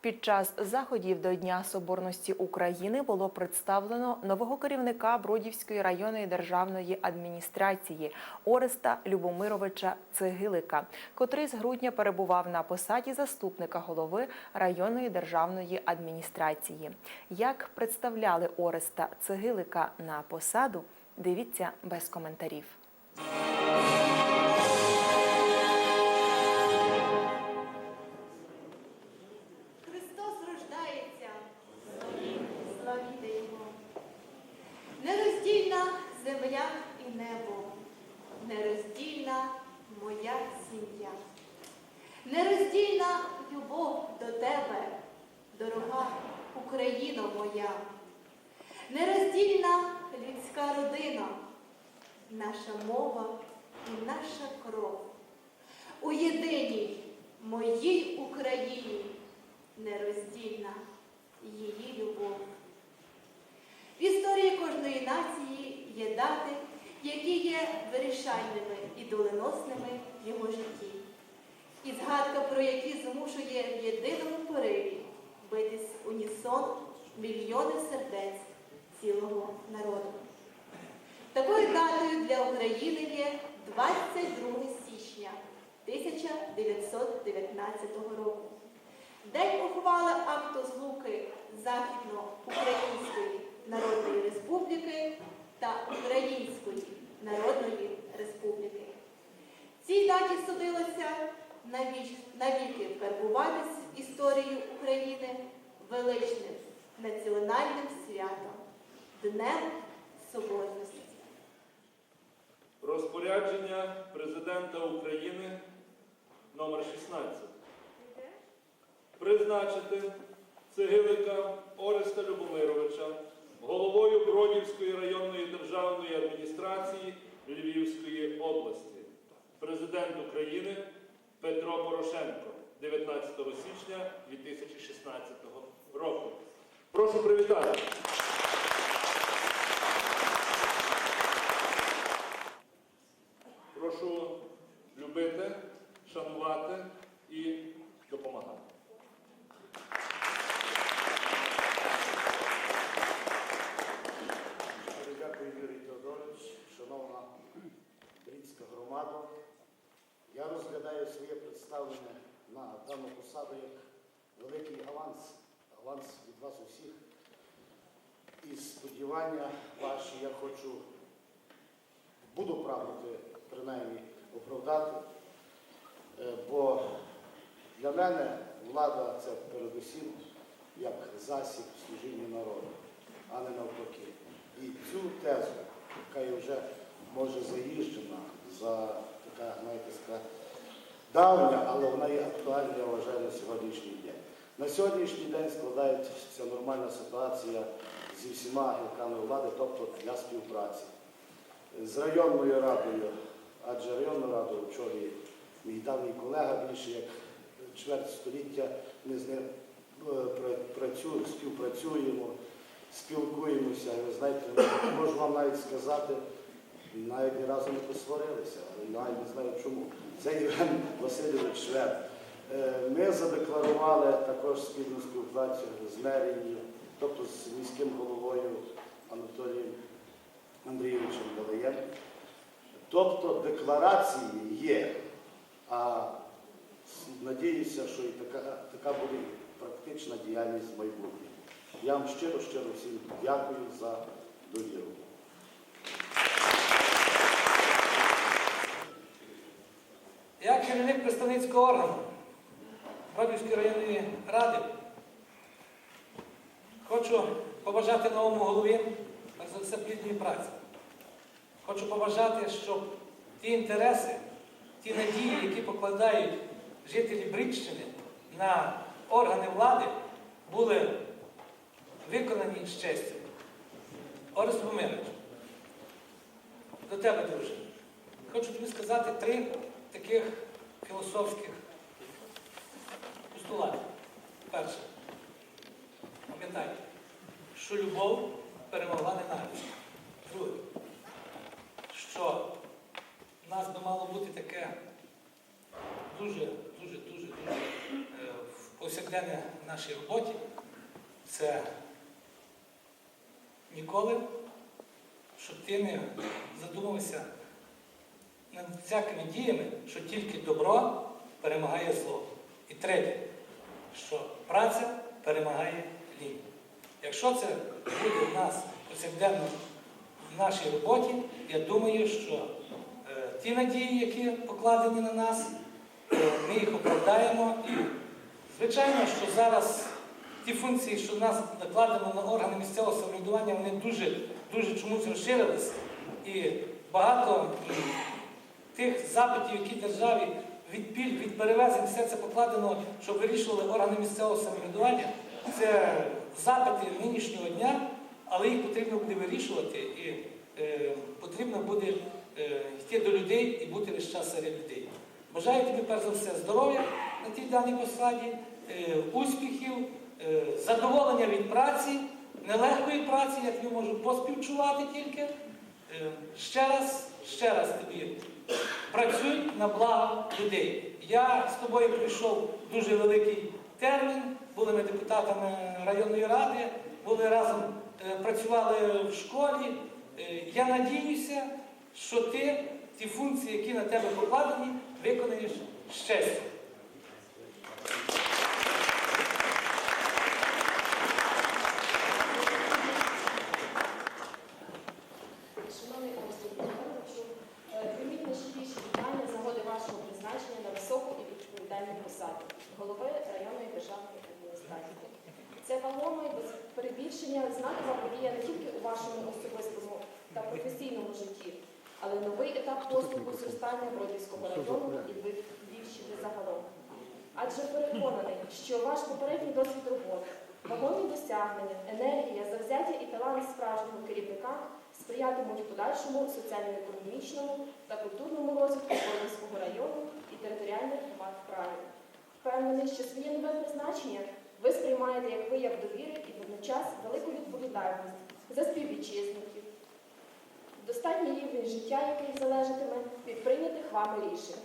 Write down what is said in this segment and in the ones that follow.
Під час заходів до Дня Соборності України було представлено нового керівника Бродівської районної державної адміністрації Ореста Любомировича Цегилика, котрий з грудня перебував на посаді заступника голови районної державної адміністрації. Як представляли Ореста Цегилика на посаду, дивіться без коментарів. Моя сім'я. Нероздільна любов до тебе, дорога Україно моя. Нероздільна людська родина, наша мова і наша кров. У єдиній моїй Україні нероздільна її любов. В історії кожної нації є дати, які є вирішальними і доленосними в його житті. І згадка про які змушує в єдиному пориві битись в унісон мільйони сердець цілого народу. Такою датою для України є 22 січня 1919 року. День ухвали акту Західноукраїнської Народної Республіки та Української Народної Республіки. Цій даті судилося навіки вкарбуватись в історію України величним національним святом Днем Соборності. Розпорядження Президента України номер 16. Призначити Цегилика Ореста Любомировича головою Бродівської районної державної адміністрації Львівської області. Президент України Петро Порошенко 19 січня 2016 року. Прошу привітати. Прошу любити, шанувати і допомагати. Дуже Дякую, Юрій Теодорович, шановна брідська громада. Я розглядаю своє представлення на дану посаду як великий аванс, аванс від вас усіх. І сподівання ваші я хочу, буду прагнути принаймні оправдати, Е, бо для мене влада це передусім як засіб служіння народу, а не навпаки. І цю тезу, яка є вже може заїжджена за така, знаєте, давня, але вона є актуальна, я вважаю, на сьогоднішній день. На сьогоднішній день складається нормальна ситуація зі всіма гілками влади, тобто для співпраці. З районною радою, адже районну раду очолює мій давній колега, більше як чверть століття ми з ним е, працюємо, співпрацюємо, спілкуємося. Ви знаєте, можу вам навіть сказати, навіть ні разу не посварилися, але навіть не знаю чому. Це Євген Васильович Швед. Е, Ми задекларували також спільну співпрацю з мерією, тобто з міським головою Анатолієм Андрійовичем Галеєм. Тобто декларації є, а надіюся, що і така, така буде практична діяльність в майбутньому. Я вам щиро, щиро всім дякую за довіру. Я керівник представницького органу Бродівської районної ради. Хочу побажати новому голові за все плідної праці. Хочу побажати, щоб ті інтереси, ті надії, які покладають жителі Брідщини на органи влади, були виконані з честю. Орес Помирович, до тебе, друже. Хочу тобі сказати три таких філософських постулатів. Перше. Пам'ятай, що любов перемогла ненависть. Друге, що в нас би мало бути таке дуже, дуже, дуже, дуже е, повсякденне в нашій роботі це ніколи, щоб ти не задумався над всякими діями, що тільки добро перемагає зло. І третє, що праця перемагає лінь. Якщо це буде в нас повсякденно в нашій роботі, я думаю, що е, ті надії, які покладені на нас, е, ми їх оправдаємо. І, звичайно, що зараз ті функції, що в нас накладено на органи місцевого самоврядування, вони дуже, дуже чомусь розширилися. І багато тих запитів, які державі від пільг, від перевезень, все це покладено, щоб вирішували органи місцевого самоврядування. Це запити нинішнього дня, але їх потрібно буде вирішувати і е, потрібно буде е, йти до людей і бути весь час серед людей. Бажаю тобі перш за все здоров'я на тій даній посаді, е, успіхів, е, задоволення від праці, нелегкої праці, я тобі можу поспівчувати тільки. Е, ще раз, ще раз тобі працюй на благо людей. Я з тобою прийшов дуже великий термін, були ми депутатами районної ради, були разом, е, працювали в школі. Е, Я надіюся, що ти ті функції, які на тебе покладені, виконаєш з честю. Шановний Олексій Михайловичу, е, прийміть найщиріші вітання з нагоди вашого призначення на високу і відповідальну посаду голови районної державної адміністрації. Це вагома і без перебільшення знакова подія не тільки у вашому особистому та професійному житті, але новий етап поступу зростання Бродівського району і Львівщини загалом. Адже переконаний, що ваш попередній досвід роботи, вагомі досягнення, енергія, завзяття і талант справжнього керівника сприятимуть подальшому соціально-економічному та культурному розвитку Бродівського району і територіальних громад краю. Впевнений, що своє нове призначення ви сприймаєте як вияв довіри і водночас велику відповідальність за співвітчизників, достатній рівень життя, який залежатиме від прийнятих вами рішень.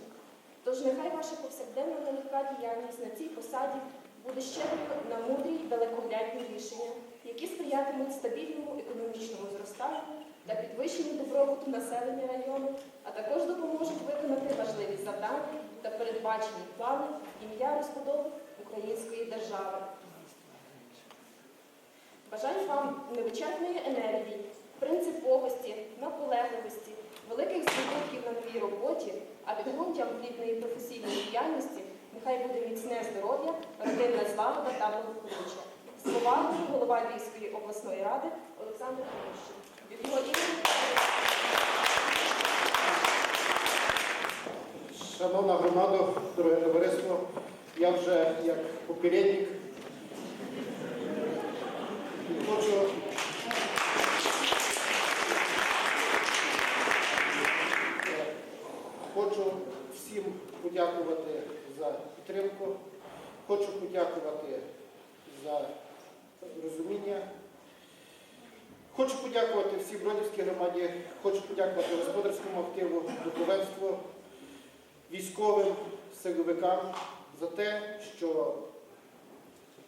Тож нехай ваша повсякденна нелегка діяльність на цій посаді буде щедрою на мудрі й далекоглядні рішення, які сприятимуть стабільному економічному зростанню та підвищенню добробуту населення району, а також допоможуть виконати важливі завдання та передбачені плани ім'я розбудови української держави. Бажаю вам невичерпної енергії, принциповості, наполегливості, великих здобутків на новій роботі, а підґрунтям плідної професійної діяльності нехай буде міцне здоров'я, родинна злагода та благополуччя. З голова Львівської обласної ради Олександр Хрущин. Від його Шановна громада, дороге товариство, я вже як попередник Хочу всім подякувати за підтримку, хочу подякувати за розуміння. Хочу подякувати всій Бродівській громаді, хочу подякувати господарському активу, духовенству, військовим силовикам за те, що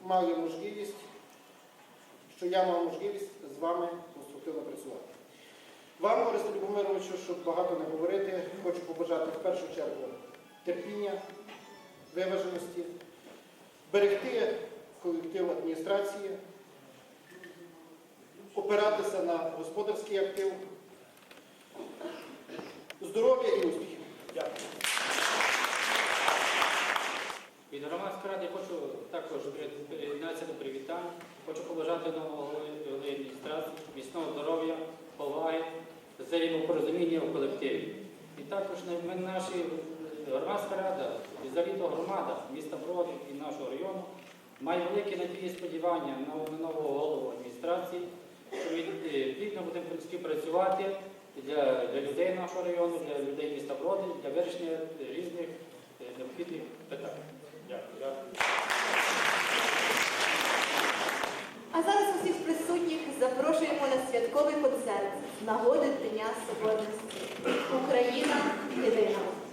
мали можливість, що я мав можливість з вами конструктивно працювати. Вам, Оресте Любомировичу, щоб багато не говорити, хочу побажати в першу чергу терпіння, виваженості, берегти колектив адміністрації, опиратися на господарський актив, здоров'я і успіхів. Дякую. Від громадської ради хочу також приєднатися до привітань. Хочу побажати нового голови адміністрації, міцного здоров'я, поваги, взаємопорозуміння в колективі. І також на- два рада і заліто громада міста Броди і нашого району має великі надії і сподівання на нового голову адміністрації, що е, плідно будемо працювати для, для людей нашого району, для людей міста Броди, для вирішення різних е, необхідних питань. Дякую. А зараз усіх присутніх запрошуємо на святковий концерт з нагоди Дня Соборності. Україна єдина.